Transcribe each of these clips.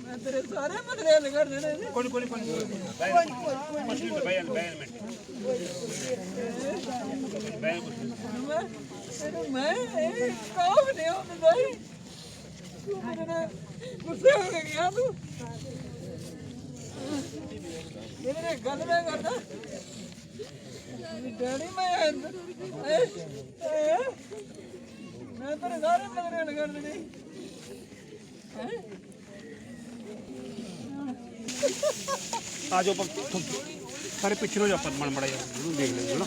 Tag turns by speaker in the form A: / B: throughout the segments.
A: ਮੈਂ ਤੇਰੇ ਸਾਰੇ ਮਗਰੇ ਲਗੜ ਦੇਣੇ ਨੇ।
B: ਕੋਈ ਕੋਈ ਕੋਈ ਮਛਲੀ ਤੇ ਬੈਨ ਬੈਨ ਮਿੰਟ। ਬੈਨ
A: ਮੈਂ ਮੈਂ ਇਹ ਕੌਣ ਨੇ ਉਹ ਬਈ ਤੂੰ ਮੇਰੇ ਨਾਲ ਗੁੱਸੇ ਹੋ ਗਿਆ ਤੂੰ। ਮੇਰੇ ਨਾਲ ਗੱਲ ਨਾ ਕਰਦਾ। ਡੈਡੀ ਮੈਂ ਅੰਦਰ। ਮੈਂ ਤੇਰੇ ਸਾਰੇ ਮਗਰੇ ਲਗੜ ਦੇਣੇ ਹੈਂ
B: ਆ ਜਾਓ ਆਪਾਂ ਸਾਰੇ ਪਿੱਛੇ ਨੂੰ ਜਾ ਆਪਾਂ ਮਨ ਮੜਾ ਜਾ ਉਹਨੂੰ ਦੇਖ ਲੈਂਦੇ ਨਾ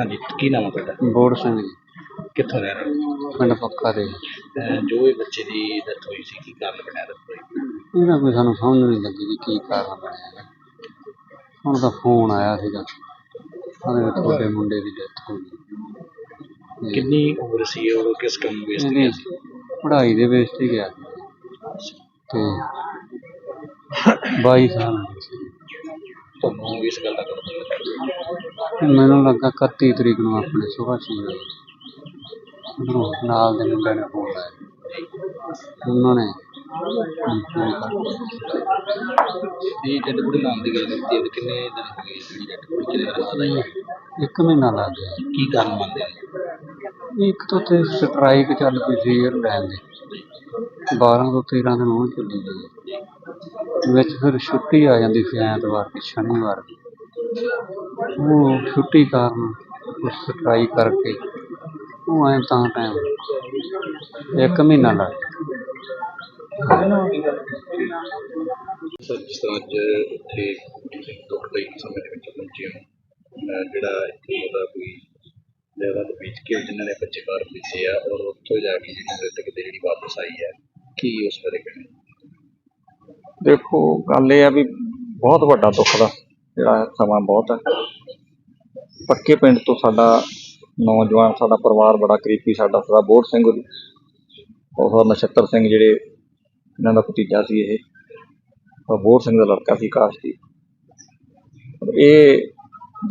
C: ਹਾਂਜੀ ਕੀ ਨਾਮ ਹੈ ਤੁਹਾਡਾ?
A: ਬੋੜ ਸਿੰਘ ਜੀ।
C: ਕਿੱਥੋਂ ਰਹਿ ਰਹੇ ਹੋ?
A: ਪਿੰਡ ਪੱਕਾ ਦੇ।
C: ਅਹ ਜੋ ਇਹ ਬੱਚੇ ਦੀ ਡੈਥ ਹੋਈ ਸੀ ਕੀ ਕਾਰਨ ਬਣਿਆ ਦੱਸੋ
A: ਇਹਦਾ ਕੋਈ ਸਾਨੂੰ ਸਮਝ ਨਹੀਂ ਲੱਗੀ ਵੀ ਕੀ ਕਾਰਨ ਬਣਿਆ ਹੈਗਾ। ਹੁਣ ਤਾਂ ਫੋਨ ਆਇਆ ਸੀਗਾ। ਉਹਦੇ ਤੁਹਾਡੇ ਮੁੰਡੇ ਦੀ ਡੈਥ ਹੋ ਗਈ।
C: ਕਿੰਨੀ ਉਮਰ ਸੀ ਔਰ ਕਿਸ ਕੰਮ ਵਿੱਚ
A: ਇਹਦੀ
C: ਸੀ?
A: ਪੜ੍ਹਾਈ ਦੇ ਬੇਸ ਤੇ ਗਿਆ ਸੀ। ਤੇ 22 ਸਾਲ ਦੀ ਸੀ।
C: ਤੁਹਾਨੂੰ ਇਸ ਗੱਲ ਦਾ ਪਤਾ ਲੱਗਾ?
A: ਮੈਨੂੰ ਲੱਗਾ 31 ਤਰੀਕ ਨੂੰ ਆਪਣੇ ਸੁਬਾਹ ਛੇ ਵਜੇ ਉਧਰੋਂ ਨਾਲ ਦੇ ਮੁੰਡੇ ਨੇ ਫੋਨ ਲਾਇਆ। ਉਹਨਾਂ ਨੇ
C: ਇਹ ਡੈਡ ਬੁੜੀ ਨਾਮ ਦੀ ਗੱਲ ਕੀਤੀ ਹੈ ਤੇ ਕਿੰਨੇ ਦਿਨ ਹੋ ਗਏ ਜਿਹੜੀ ਡੈਡ ਬੁੜੀ ਕਿਹਦੇ ਨਾਲ ਪਤਾ ਹੀ ਹੈ?
A: ਇੱਕ ਮਹੀਨਾ ਲੱਗ ਗਿਆ।
C: ਕੀ ਕਾਰਨ ਮੰਨਦੇ ਨੇ
A: ਇੱਕ ਤੋਂ ਤੇ ਸਟ੍ਰਾਈਕ ਚੱਲ ਪਈ ਸੀ 에ਅਰਲਾਈਨ ਦੀ। 12 ਤੋਂ 13 ਦਿਨ ਉਹ ਚੱਲੀ ਗਈ। ਵਿੱਚ ਫਿਰ ਛੁੱਟੀ ਆ ਜਾਂਦੀ ਸੀ ਐਤਵਾਰ ਦੀ ਸ਼ਨੀਵਾਰ ਦੀ। ਉਹ ਛੁੱਟੀ ਕਾਰਨ ਉਹ ਸਟ੍ਰਾਈਕ ਕਰਕੇ ਉਹ ਐਂ ਤਾਂ ਟਾਈਮ ਇੱਕ ਮਹੀਨਾ ਲੱਗ ਗਿਆ।
C: ਸਰ ਜਿਸ ਤਰ੍ਹਾਂ ਅੱਜ ਇੱਥੇ ਦੁਖਦਾਈ ਸਮੇਂ ਦੇ ਵਿੱਚ ਪਹੁੰਚੇ ਹੋ ਅਹ ਜਿਹੜਾ ਇੱਥੇ ਉਹਦਾ ਕੋਈ ਜਗ੍ਹਾ ਤੇ ਵੇਚ ਕੇ ਜਿਨ੍ਹਾਂ ਨੇ ਬੱਚੇ ਬਾਹਰ ਭੇਜੇ ਆ ਔਰ ਉੱਥੋਂ ਜਾ ਕੇ ਜਿਹੜੀ ਮ੍ਰਿਤਕ ਦੇ ਜਿਹੜੀ ਵਾਪਸ ਆਈ ਹੈ ਕੀ ਉਸ ਬਾਰੇ ਕਹਿਣਾ
D: ਦੇਖੋ ਗੱਲ ਇਹ ਆ ਵੀ ਬਹੁਤ ਵੱਡਾ ਦੁੱਖ ਦਾ ਜਿਹੜਾ ਸਮਾਂ ਬਹੁਤ ਹੈ। ਪੱਕੇ ਪਿੰਡ ਤੋਂ ਸਾਡਾ ਨੌਜਵਾਨ, ਸਾਡਾ ਪਰਿਵਾਰ ਬੜਾ ਕਰੀਬੀ, ਸਾਡਾ ਸਦਾ ਬੋੜ ਸਿੰਘ ਹੋਰੀ ਉਹ ਨਛੱਤਰ ਸਿੰਘ ਜਿਹੜੇ ਇਹਨਾਂ ਦਾ ਭਤੀਜਾ ਸੀ ਇਹ ਉਹ ਸਿੰਘ ਦਾ ਲੜਕਾ ਸੀ ਕਾਸ਼ਤੀ ਇਹ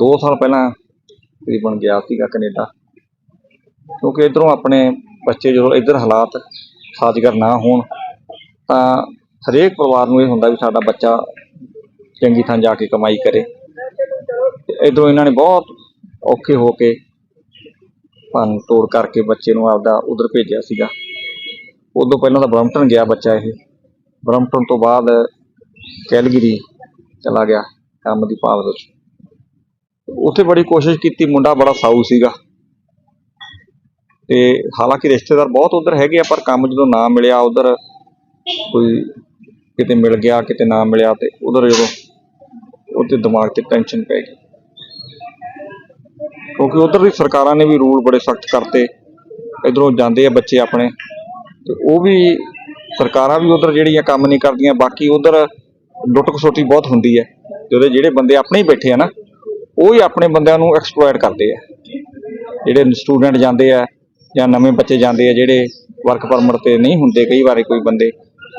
D: 2 ਸਾਲ ਪਹਿਲਾਂ ਤਕਰੀਬਨ ਗਿਆ ਸੀਗਾ ਕੈਨੇਡਾ, ਕਿਉਂਕਿ ਇਧਰੋਂ ਆਪਣੇ ਬੱਚੇ ਜਦੋਂ ਇਧਰ ਹਾਲਾਤ ਸਾਜ਼ਗਰ ਨਾ ਹੋਣ, ਤਾਂ ਹਰੇਕ ਪਰਿਵਾਰ ਨੂੰ ਇਹ ਹੁੰਦਾ ਵੀ ਸਾਡਾ ਬੱਚਾ ਚੰਗੀ ਥਾਂ ਜਾ ਕੇ ਕਮਾਈ ਕਰੇ। ਤੇ ਇਧਰੋਂ ਇਹਨਾਂ ਨੇ ਬਹੁਤ ਔਖੇ ਹੋ ਕੇ ਭੰਨ ਤੋੜ ਕਰਕੇ ਬੱਚੇ ਨੂੰ ਆਪਦਾ ਉਧਰ ਭੇਜਿਆ ਸੀਗਾ। ਉਦੋਂ ਪਹਿਲਾਂ ਤਾਂ ਬਰਮਟਨ ਗਿਆ ਬੱਚਾ ਇਹ। ਬਰਮਟਨ ਤੋਂ ਬਾਅਦ ਕੈਲਗਰੀ ਚਲਾ ਗਿਆ ਕੰਮ ਦੀ ਭਾਲ ਵਿੱਚ। ਉੱਥੇ ਬੜੀ ਕੋਸ਼ਿਸ਼ ਕੀਤੀ, ਮੁੰਡਾ ਬੜਾ ਸਾਊ ਸੀਗਾ। ਤੇ ਹਾਲਾਂਕਿ ਰਿਸ਼ਤੇਦਾਰ ਬਹੁਤ ਉਧਰ ਹੈਗੇ ਆ, ਪਰ ਕੰਮ ਜਦੋਂ ਨਾ ਮਿਲਿਆ, ਉਧਰ ਕੋਈ ਕਿਤੇ ਮਿਲ ਗਿਆ, ਕਿਤੇ ਨਾ ਮਿਲਿਆ, ਤੇ ਉਧਰ ਜਦੋਂ ਉਹਦੇ ਦਿਮਾਗ ਤੇ ਟੈਨਸ਼ਨ ਪੈ ਗਈ। ਕਿਉਂਕਿ ਉਧਰ ਦੀ ਸਰਕਾਰਾਂ ਨੇ ਵੀ ਰੂਲ ਬੜੇ ਸਖਤ ਕਰਤੇ। ਇਧਰੋਂ ਜਾਂਦੇ ਆ ਬੱਚੇ ਆਪਣੇ। ਤੇ ਉਹ ਵੀ ਸਰਕਾਰਾਂ ਵੀ ਉਧਰ ਜਿਹੜੀਆਂ ਕੰਮ ਨਹੀਂ ਕਰਦੀਆਂ, ਬਾਕੀ ਉਧਰ ਲੁੱਟ ਖਸੋਟੀ ਬਹੁਤ ਹੁੰਦੀ ਹੈ। ਤੇ ਉਹਦੇ ਜਿਹੜੇ ਬੰਦੇ ਆਪਣੇ ਹੀ ਬੈਠੇ ਆ ਨਾ, ਉਹ ਹੀ ਆਪਣੇ ਬੰਦਿਆਂ ਨੂੰ ਐਕਸਪਲੋਇਟ ਕਰਦੇ ਆ। ਜਿਹੜੇ ਸਟੂਡੈਂਟ ਜਾਂਦੇ ਆ ਜਾਂ ਨਵੇਂ ਬੱਚੇ ਜਾਂਦੇ ਆ, ਜਿਹੜੇ ਵਰਕ ਪਰਮਿਟ ਤੇ ਨਹੀਂ ਹੁੰਦੇ ਕਈ ਵਾਰੀ ਕੋਈ ਬੰਦੇ,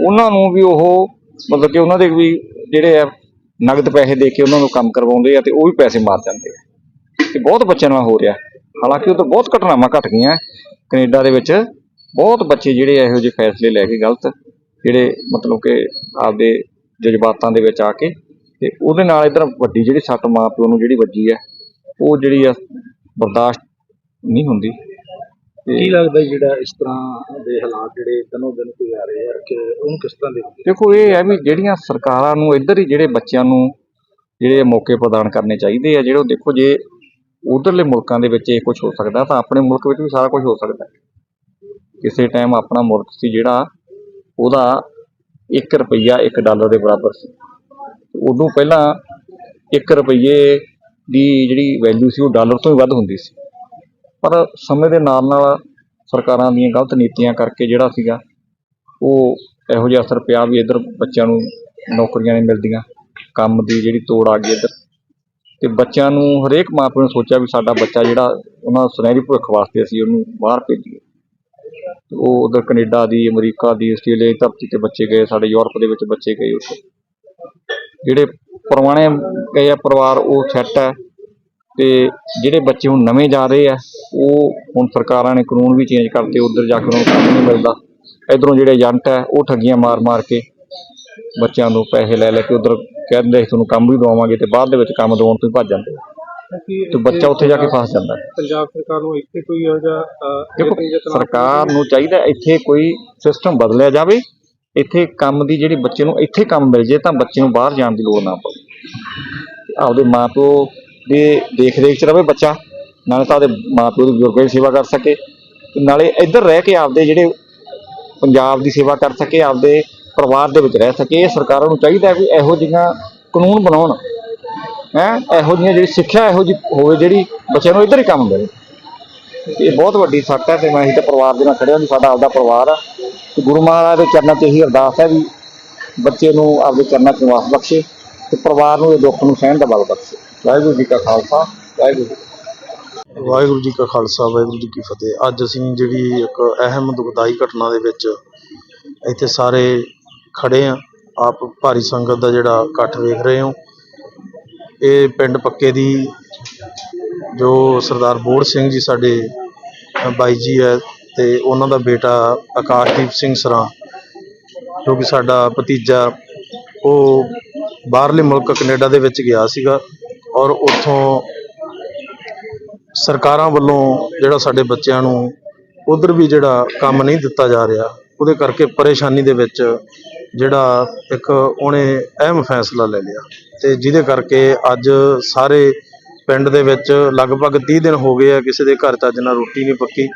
D: ਉਹਨਾਂ ਨੂੰ ਵੀ ਉਹ ਮਤਲਬ ਕਿ ਉਹਨਾਂ ਦੇ ਵੀ ਜਿਹੜੇ ਆ ਨਗਦ ਪੈਸੇ ਦੇ ਕੇ ਉਹਨਾਂ ਨੂੰ ਕੰਮ ਕਰਵਾਉਂਦੇ ਆ ਤੇ ਉਹ ਵੀ ਪੈਸੇ ਮਾਰ ਜਾਂਦੇ ਆ। ਤੇ ਬਹੁਤ ਬੱਚਿਆਂ ਨਾਲ ਹੋ ਰਿਹਾ। ਹਾਲਾਂਕਿ ਉਹ ਤਾਂ ਬਹੁਤ ਘਟਨਾਵਾਂ ਘਟ ਗਈਆਂ। ਕੈਨੇਡਾ ਦੇ ਵਿੱਚ ਬਹੁਤ ਬੱਚੇ ਜਿਹੜੇ ਇਹੋ ਜਿਹੇ ਫੈਸਲੇ ਲੈ ਕੇ ਗਲਤ ਜਿਹੜੇ ਮਤਲਬ ਕਿ ਆਪਦੇ ਜਜ਼ਬਾਤਾਂ ਦੇ ਵਿੱਚ ਆ ਕੇ ਤੇ ਉਹਦੇ ਨਾਲ ਇਧਰ ਵੱਡੀ ਜਿਹੜੀ ਸੱਟ ਮਾਂ ਪਿਓ ਨੂੰ ਜਿਹੜੀ ਵੱਜੀ ਹੈ ਉਹ ਜਿਹੜੀ ਆ ਬਰਦਾਸ਼ਤ ਨਹੀਂ ਹੁੰਦੀ।
C: ਕੀ ਲੱਗਦਾ ਜਿਹੜਾ ਇਸ ਤਰ੍ਹਾਂ ਦੇ ਹਾਲਾਤ ਜਿਹੜੇ ਦਿਨੋਂ ਦਿਨ ਕੋਈ ਆ ਰਹੇ ਆ ਕਿ ਉਹਨੂੰ ਕਿਸ ਤਰ੍ਹਾਂ ਦੇਖਦੇ
D: ਦੇਖੋ ਇਹ ਹੈ ਵੀ ਜਿਹੜੀਆਂ ਸਰਕਾਰਾਂ ਨੂੰ ਇੱਧਰ ਹੀ ਜਿਹੜੇ ਬੱਚਿਆਂ ਨੂੰ ਜਿਹੜੇ ਮੌਕੇ ਪ੍ਰਦਾਨ ਕਰਨੇ ਚਾਹੀਦੇ ਆ ਜਿਹੜੇ ਦੇਖੋ ਜੇ ਉਧਰਲੇ ਮੁਲਕਾਂ ਦੇ ਵਿੱਚ ਇਹ ਕੁਝ ਹੋ ਸਕਦਾ, ਤਾਂ ਆਪਣੇ ਮੁਲਕ ਵਿੱਚ ਵੀ ਸਾਰਾ ਕੁਝ ਹੋ ਸਕਦਾ ਕਿਸੇ ਟਾਈਮ ਆਪਣਾ ਮੁਲਕ ਸੀ ਜਿਹੜਾ ਉਹਦਾ 1 ਰੁਪਈਆ 1 ਡਾਲਰ ਦੇ ਬਰਾਬਰ ਸੀ। ਉਦੋਂ ਪਹਿਲਾਂ 1 ਰੁਪਈਏ ਦੀ ਜਿਹੜੀ ਵੈਲਿਊ ਸੀ ਉਹ ਡਾਲਰ ਤੋਂ ਵੀ ਵੱਧ ਹੁੰਦੀ ਸੀ। ਪਰ ਸਮੇਂ ਦੇ ਨਾਲ ਨਾਲ ਸਰਕਾਰਾਂ ਦੀਆਂ ਗਲਤ ਨੀਤੀਆਂ ਕਰਕੇ ਜਿਹੜਾ ਸੀਗਾ, ਉਹ ਇਹੋ ਜਿਹਾ ਅਸਰ ਪਿਆ ਵੀ ਇੱਧਰ ਬੱਚਿਆਂ ਨੂੰ ਨੌਕਰੀਆਂ ਨਹੀਂ ਮਿਲਦੀਆਂ। ਕੰਮ ਦੀ ਜਿਹੜੀ ਤੋੜ ਆ ਗਈ ਇੱਧਰ। ਤੇ ਬੱਚਿਆਂ ਨੂੰ ਹਰੇਕ ਮਾਪੇ ਨੇ ਸੋਚਿਆ ਵੀ ਸਾਡਾ ਬੱਚਾ ਜਿਹੜਾ ਉਹਨਾਂ ਸੁਨਹਿਰੀ ਭਵਿੱਖ ਵਾਸਤੇ ਅਸੀਂ ਉਹਨੂੰ ਬਾਹਰ ਭੇਜੀਏ। ਤੇ ਉਹ ਉਧਰ ਕੈਨੇਡਾ ਦੀ, ਅਮਰੀਕਾ ਦੀ, ਆਸਟ੍ਰੇਲੀਆ ਦੀ ਧਰਤੀ ਤੇ ਬੱਚੇ ਗਏ, ਸਾਡੇ ਯੂਰਪ ਦੇ ਵਿੱਚ ਬੱਚੇ ਗਏ ਉੱਥੇ। ਜਿਹੜੇ ਪੁਰਾਣੇ ਗਏ ਆ ਪਰਿਵਾਰ, ਉਹ ਸੈੱਟ ਹੈ। ਤੇ ਜਿਹੜੇ ਬੱਚੇ ਹੁਣ ਨਵੇਂ ਜਾ ਰਹੇ ਆ, ਉਹ ਹੁਣ ਸਰਕਾਰਾਂ ਨੇ ਕਾਨੂੰਨ ਵੀ ਚੇਂਜ ਕਰਤੇ, ਉਧਰ ਜਾ ਕੇ ਉਹਨਾਂ ਨੂੰ ਕੰਮ ਨਹੀਂ ਮਿਲਦਾ। ਇਧਰੋਂ ਜਿਹੜੇ ਏਜੰਟ ਹੈ, ਉਹ ਠੱਗੀਆਂ ਮਾਰ ਮਾਰ ਕੇ ਬੱਚਿਆਂ ਨੂੰ ਪੈਸੇ ਲੈ ਲੈ ਕੇ ਉਧਰ ਕਹਿੰਦੇ ਅਸੀਂ ਤੁਹਾਨੂੰ ਕੰਮ ਵੀ ਦਵਾਵਾਂਗੇ ਤੇ ਬਾਅਦ ਦੇ ਵਿੱਚ ਕੰਮ ਦਵਾਉਣ ਤੋਂ ਹੀ ਭੱਜ ਜਾਂਦੇ ਆ। ਤੇ ਬੱਚਾ ਉੱਥੇ ਜਾ ਕੇ ਫਸ ਜਾਂਦਾ ਹੈ।
A: ਪੰਜਾਬ ਸਰਕਾਰ ਨੂੰ ਇੱਥੇ ਕੋਈ ਇਹੋ ਜਿਹਾ
D: ਦੇਖੋ ਸਰਕਾਰ ਨੂੰ ਚਾਹੀਦਾ ਇੱਥੇ ਕੋਈ ਸਿਸਟਮ ਬਦਲਿਆ ਜਾਵੇ ਇੱਥੇ ਕੰਮ ਦੀ ਜਿਹੜੀ ਬੱਚੇ ਨੂੰ ਇੱਥੇ ਕੰਮ ਮਿਲ ਜੇ ਤਾਂ ਬੱਚੇ ਨੂੰ ਬਾਹਰ ਜਾਣ ਦੀ ਲੋੜ ਨਾ ਪਵੇ ਆਪਦੇ ਮਾਪਿਓ ਦੇ ਦੇਖ ਰੇਖ 'ਚ ਰਵੇ ਬੱਚਾ ਨਾਲੇ ਤਾਂ ਆਪਦੇ ਮਾਪਿਓ ਦੀ ਬਜ਼ੁਰਗਾਂ ਦੀ ਸੇਵਾ ਕਰ ਸਕੇ ਤੇ ਨਾਲੇ ਇੱਧਰ ਰਹਿ ਕੇ ਆਪਦੇ ਜਿਹੜੇ ਪੰਜਾਬ ਦੀ ਸੇਵਾ ਕਰ ਸਕੇ ਆਪਦੇ ਪਰਿਵਾਰ ਦੇ ਵਿੱਚ ਰਹਿ ਸਕੇ ਇਹ ਸਰਕਾਰਾਂ ਨੂੰ ਚਾਹੀਦਾ ਵੀ ਇਹੋ ਜਿਹੀਆਂ ਕਾਨੂੰਨ ਬਣਾਉਣ। ਹੈ? ਇਹੋ ਜਿਹੀਆਂ ਜਿਹੜੀ ਸਿੱਖਿਆ ਇਹੋ ਜਿਹੀ ਹੋਵੇ ਜਿਹੜੀ ਬੱਚਿਆਂ ਨੂੰ ਇੱਧਰ ਹੀ ਕੰਮ ਮਿਲੇ ਇਹ ਬਹੁਤ ਵੱਡੀ ਸੱਟ ਹੈ ਤੇ ਮੈਂ ਅਸੀਂ ਤਾਂ ਪਰਿਵਾਰ ਦੇ ਨਾਲ ਖੜਿਆ ਵੀ ਸਾਡਾ ਆਪਦਾ ਪਰਿਵਾਰ ਆ। ਤੇ ਗੁਰੂ ਮਹਾਰਾਜ ਦੇ ਚਰਨਾਂ 'ਚ ਇਹੀ ਅਰਦਾਸ ਹੈ ਵੀ ਬੱਚੇ ਨੂੰ ਆਪਦੇ ਚਰਨਾਂ 'ਚ ਨਿਵਾਸ ਬਖਸ਼ੇ ਤੇ ਪਰਿਵਾਰ ਨੂੰ ਇਹ ਦੁੱਖ ਨੂੰ ਸਹਿਣ ਦਾ ਬਲ ਬਖਸ਼ੇ। ਵਾਹਿਗੁਰੂ ਜੀ ਕਾ ਖਾਲਸਾ, ਵਾਹਿਗੁਰੂ
E: ਵਾਹਿਗੁਰੂ ਜੀ ਕਾ ਖਾਲਸਾ, ਵਾਹਿਗੁਰੂ ਜੀ ਕੀ ਫਤਿਹ। ਅੱਜ ਅਸੀਂ ਜਿਹੜੀ ਇੱਕ ਅਹਿਮ ਦੁਖਦਾਈ ਘਟਨਾ ਦੇ ਵਿੱਚ ਇੱਥੇ ਸਾਰੇ ਖੜ੍ਹੇ ਹਾਂ ਆਪ ਭਾਰੀ ਸੰਗਤ ਦਾ ਜਿਹੜਾ ਇਕੱਠ ਵੇਖ ਰਹੇ ਹੋ। ਇਹ ਪਿੰਡ ਪੱਕੇ ਦੀ ਜੋ ਸਰਦਾਰ ਬੋੜ ਸਿੰਘ ਜੀ ਸਾਡੇ ਬਾਈ ਜੀ ਹੈ ਤੇ ਉਹਨਾਂ ਦਾ ਬੇਟਾ ਆਕਾਸ਼ਦੀਪ ਸਿੰਘ ਸਰਾਂ, ਜੋ ਕਿ ਸਾਡਾ ਭਤੀਜਾ, ਉਹ ਬਾਹਰਲੇ ਮੁਲਕ ਕੈਨੇਡਾ ਦੇ ਵਿੱਚ ਗਿਆ ਸੀਗਾ ਔਰ ਉੱਥੋਂ ਸਰਕਾਰਾਂ ਵੱਲੋਂ ਜਿਹੜਾ ਸਾਡੇ ਬੱਚਿਆਂ ਨੂੰ ਉਧਰ ਵੀ ਜਿਹੜਾ ਕੰਮ ਨਹੀਂ ਦਿੱਤਾ ਜਾ ਰਿਹਾ, ਉਹਦੇ ਕਰਕੇ ਪਰੇਸ਼ਾਨੀ ਦੇ ਵਿੱਚ ਜਿਹੜਾ ਇੱਕ ਉਹਨੇ ਅਹਿਮ ਫੈਸਲਾ ਲੈ ਲਿਆ ਤੇ ਜਿਹਦੇ ਕਰਕੇ ਅੱਜ ਸਾਰੇ ਪਿੰਡ ਦੇ ਵਿੱਚ ਲਗਭਗ 30 ਦਿਨ ਹੋ ਗਏ ਆ ਕਿਸੇ ਦੇ ਘਰ ਚੱਜ ਨਾਲ ਰੋਟੀ ਨਹੀਂ ਪੱਕੀ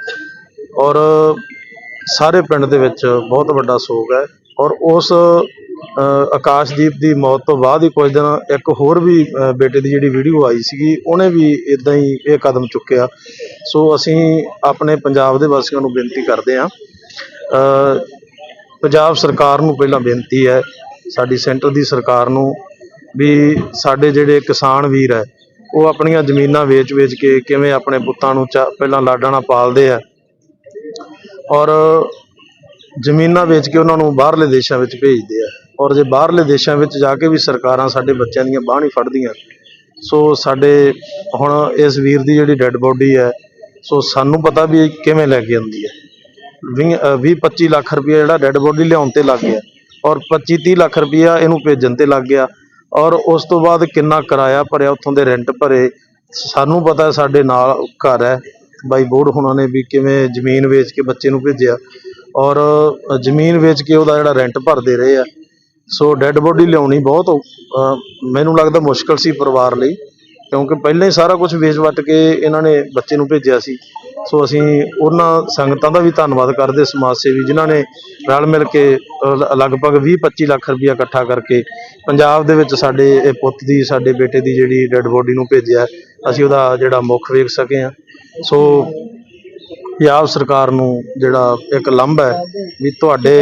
E: ਔਰ ਸਾਰੇ ਪਿੰਡ ਦੇ ਵਿੱਚ ਬਹੁਤ ਵੱਡਾ ਸੋਗ ਹੈ ਔਰ ਉਸ ਆਕਾਸ਼ਦੀਪ ਦੀ ਮੌਤ ਤੋਂ ਬਾਅਦ ਹੀ ਕੁਝ ਦਿਨ ਇੱਕ ਹੋਰ ਵੀ ਬੇਟੇ ਦੀ ਜਿਹੜੀ ਵੀਡੀਓ ਆਈ ਸੀਗੀ, ਉਹਨੇ ਵੀ ਇਦਾਂ ਹੀ ਇਹ ਕਦਮ ਚੁੱਕਿਆ। ਸੋ ਅਸੀਂ ਆਪਣੇ ਪੰਜਾਬ ਦੇ ਵਾਸੀਆਂ ਨੂੰ ਬੇਨਤੀ ਕਰਦੇ ਹਾਂ ਪੰਜਾਬ ਸਰਕਾਰ ਨੂੰ ਪਹਿਲਾਂ ਬੇਨਤੀ ਹੈ, ਸਾਡੀ ਸੈਂਟਰ ਦੀ ਸਰਕਾਰ ਨੂੰ ਵੀ ਸਾਡੇ ਜਿਹੜੇ ਕਿਸਾਨ ਵੀਰ ਹੈ, ਉਹ ਆਪਣੀਆਂ ਜ਼ਮੀਨਾਂ ਵੇਚ-ਵੇਚ ਕੇ ਕਿਵੇਂ ਆਪਣੇ ਪੁੱਤਾਂ ਨੂੰ ਚਾ- ਪਹਿਲਾਂ ਲਾਡਾਂ ਨਾਲ ਪਾਲਦੇ ਆ ਔਰ ਜ਼ਮੀਨਾਂ ਵੇਚ ਕੇ ਉਹਨਾਂ ਨੂੰ ਬਾਹਰਲੇ ਦੇਸ਼ਾਂ ਵਿੱਚ ਭੇਜਦੇ ਆ ਔਰ ਜੇ ਬਾਹਰਲੇ ਦੇਸ਼ਾਂ ਵਿੱਚ ਜਾ ਕੇ ਵੀ ਸਰਕਾਰਾਂ ਸਾਡੇ ਬੱਚਿਆਂ ਦੀਆਂ ਬਾਂਹ ਨਹੀਂ ਫੜਦੀਆਂ, ਸੋ ਸਾਡੇ ਹੁਣ ਇਸ ਵੀਰ ਦੀ ਜਿਹੜੀ ਡੈੱਡ ਬੋਡੀ ਹੈ, ਸੋ ਸਾਨੂੰ ਪਤਾ ਵੀ ਇਹ ਕਿਵੇਂ ਲੈ ਕੇ ਆਉਂਦੀ ਹੈ। 20 25 ਲੱਖ ਰੁਪਏ ਜਿਹੜਾ ਡੈੱਡ ਬੋਡੀ ਲਿਆਉਣ ਤੇ ਲੱਗ ਗਿਆ। ਔਰ 25 30 ਲੱਖ ਰੁਪਇਆ ਇਹਨੂੰ ਭੇਜਣ ਤੇ ਲੱਗ ਗਿਆ। ਔਰ ਉਸ ਤੋਂ ਬਾਅਦ ਕਿੰਨਾ ਕਿਰਾਇਆ ਭਰਿਆ ਉੱਥੋਂ ਦੇ ਰੈਂਟ ਭਰੇ? ਸਾਨੂੰ ਪਤਾ ਸਾਡੇ ਨਾਲ ਘਰ ਹੈ। ਬਾਈ ਬੋੜ ਹੁਣਾਂ ਨੇ ਵੀ ਕਿਵੇਂ ਜ਼ਮੀਨ ਵੇਚ ਕੇ ਬੱਚੇ ਨੂੰ ਭੇਜਿਆ। ਔਰ ਜ਼ਮੀਨ ਵੇਚ ਕੇ ਉਹਦਾ ਜਿਹੜਾ ਰੈਂਟ ਭਰਦੇ ਰਹੇ ਆ। ਸੋ ਡੈੱਡ ਬੋਡੀ ਲਿਆਉਣੀ ਬਹੁਤ ਮੈਨੂੰ ਲੱਗਦਾ ਮੁਸ਼ਕਲ ਸੀ ਪਰਿਵਾਰ ਲਈ। ਕਿਉਂਕਿ ਪਹਿਲਾਂ ਹੀ ਸਾਰਾ ਕੁਝ ਵੇਚ ਵੱਟ ਕੇ ਇਹਨਾਂ ਨੇ ਬੱਚੇ ਨੂੰ ਭੇਜਿਆ ਸੀ। ਸੋ ਅਸੀਂ ਉਹਨਾਂ ਸੰਗਤਾਂ ਦਾ ਵੀ ਧੰਨਵਾਦ ਕਰਦੇ ਸਮਾਜ ਸੇਵੀ ਜਿਨ੍ਹਾਂ ਨੇ ਰਲ ਮਿਲ ਕੇ ਲ- ਲਗਭਗ 20 25 ਲੱਖ ਰੁਪਇਆ ਇਕੱਠਾ ਕਰਕੇ ਪੰਜਾਬ ਦੇ ਵਿੱਚ ਸਾਡੇ ਇਹ ਪੁੱਤ ਦੀ, ਸਾਡੇ ਬੇਟੇ ਦੀ ਜਿਹੜੀ ਡੈੱਡ ਬੋਡੀ ਨੂੰ ਭੇਜਿਆ, ਅਸੀਂ ਉਹਦਾ ਜਿਹੜਾ ਮੁੱਖ ਵੇਖ ਸਕੇ ਆ ਸੋ ਪੰਜਾਬ ਸਰਕਾਰ ਨੂੰ ਜਿਹੜਾ ਇੱਕ ਲੰਬ ਹੈ ਵੀ ਤੁਹਾਡੇ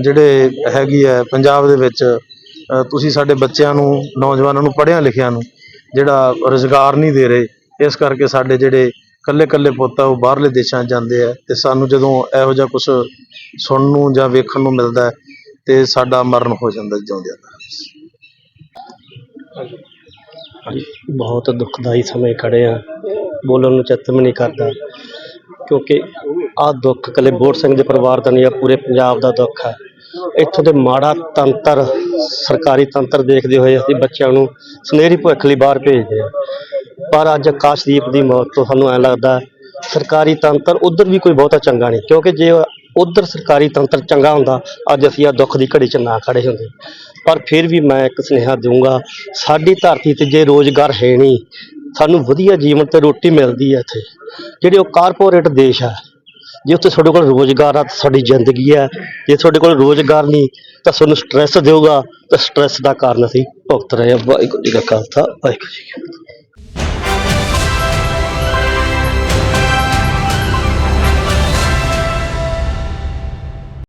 E: ਜਿਹੜੇ ਹੈਗੀ ਹੈ ਪੰਜਾਬ ਦੇ ਵਿੱਚ ਤੁਸੀਂ ਸਾਡੇ ਬੱਚਿਆਂ ਨੂੰ, ਨੌਜਵਾਨਾਂ ਨੂੰ ਪੜ੍ਹਿਆਂ ਲਿਖਿਆਂ ਨੂੰ ਜਿਹੜਾ ਰੁਜ਼ਗਾਰ ਨਹੀਂ ਦੇ ਰਹੇ, ਇਸ ਕਰਕੇ ਸਾਡੇ ਜਿਹੜੇ ਕੱਲੇ ਕੱਲੇ ਪੁੱਤ ਆ, ਉਹ ਬਾਹਰਲੇ ਦੇਸ਼ਾਂ 'ਚ ਜਾਂਦੇ ਆ ਅਤੇ ਸਾਨੂੰ ਜਦੋਂ ਇਹੋ ਜਿਹਾ ਕੁਛ ਸੁਣਨ ਨੂੰ ਜਾਂ ਵੇਖਣ ਨੂੰ ਮਿਲਦਾ ਤਾਂ ਸਾਡਾ ਮਰਨ ਹੋ ਜਾਂਦਾ ਜਿਉਂਦਿਆਂ ਦਾ।
F: ਬਹੁਤ ਦੁਖਦਾਈ ਸਮੇਂ ਖੜ੍ਹੇ ਆ। ਬੋਲਣ ਨੂੰ ਚਿੱਤ ਵੀ ਨਹੀਂ ਕਰਦਾ। ਕਿਉਂਕਿ ਆਹ ਦੁੱਖ ਇਕੱਲੇ ਬੋੜ ਸਿੰਘ ਦੇ ਪਰਿਵਾਰ ਦਾ ਨਹੀਂ ਆ, ਪੂਰੇ ਪੰਜਾਬ ਦਾ ਦੁੱਖ ਹੈ ਇੱਥੋਂ ਦੇ ਮਾੜਾ ਤੰਤਰ ਸਰਕਾਰੀ ਤੰਤਰ ਦੇਖਦੇ ਹੋਏ ਅਸੀਂ ਬੱਚਿਆਂ ਨੂੰ ਸੁਨਹਿਰੀ ਭਵਿੱਖ ਲਈ ਬਾਹਰ ਭੇਜਦੇ ਆ। ਪਰ ਅੱਜ ਆਕਾਸ਼ਦੀਪ ਦੀ ਮੌਤ ਤੋਂ ਸਾਨੂੰ ਐਂ ਲੱਗਦਾ ਸਰਕਾਰੀ ਤੰਤਰ ਉਧਰ ਵੀ ਕੋਈ ਬਹੁਤਾ ਚੰਗਾ ਨਹੀਂ, ਕਿਉਂਕਿ ਜੇ ਉਧਰ ਸਰਕਾਰੀ ਤੰਤਰ ਚੰਗਾ ਹੁੰਦਾ, ਅੱਜ ਅਸੀਂ ਆ ਦੁੱਖ ਦੀ ਘੜੀ 'ਚ ਨਾ ਖੜੇ ਹੁੰਦੇ। ਪਰ ਫਿਰ ਵੀ ਮੈਂ ਇੱਕ ਸੁਨੇਹਾ ਦਊਂਗਾ, ਸਾਡੀ ਧਰਤੀ ਤੇ ਜੇ ਰੋਜ਼ਗਾਰ ਹੈ ਨਹੀਂ, ਸਾਨੂੰ ਵਧੀਆ ਜੀਵਨ ਤੇ ਰੋਟੀ ਮਿਲਦੀ ਹੈ ਇੱਥੇ। ਜਿਹੜੇ ਉਹ ਕਾਰਪੋਰੇਟ ਦੇਸ਼ ਆ ਜੇ ਉੱਥੇ ਤੁਹਾਡੇ ਕੋਲ ਰੋਜ਼ਗਾਰ ਆ ਤਾਂ ਸਾਡੀ ਜ਼ਿੰਦਗੀ ਹੈ, ਜੇ ਤੁਹਾਡੇ ਕੋਲ ਰੋਜ਼ਗਾਰ ਨਹੀਂ ਤਾਂ ਤੁਹਾਨੂੰ ਸਟ੍ਰੈਸ ਦੇਊਗਾ, ਤਾਂ ਸਟ੍ਰੈਸ ਦਾ ਕਾਰਨ ਅਸੀਂ ਭੁਗਤ ਰਹੇ ਹਾਂ। ਵਾਹਿਗੁਰੂ ਜੀ ਕਾ ਖਾਲਸਾ, ਵਾਹਿਗੁਰੂ ਜੀ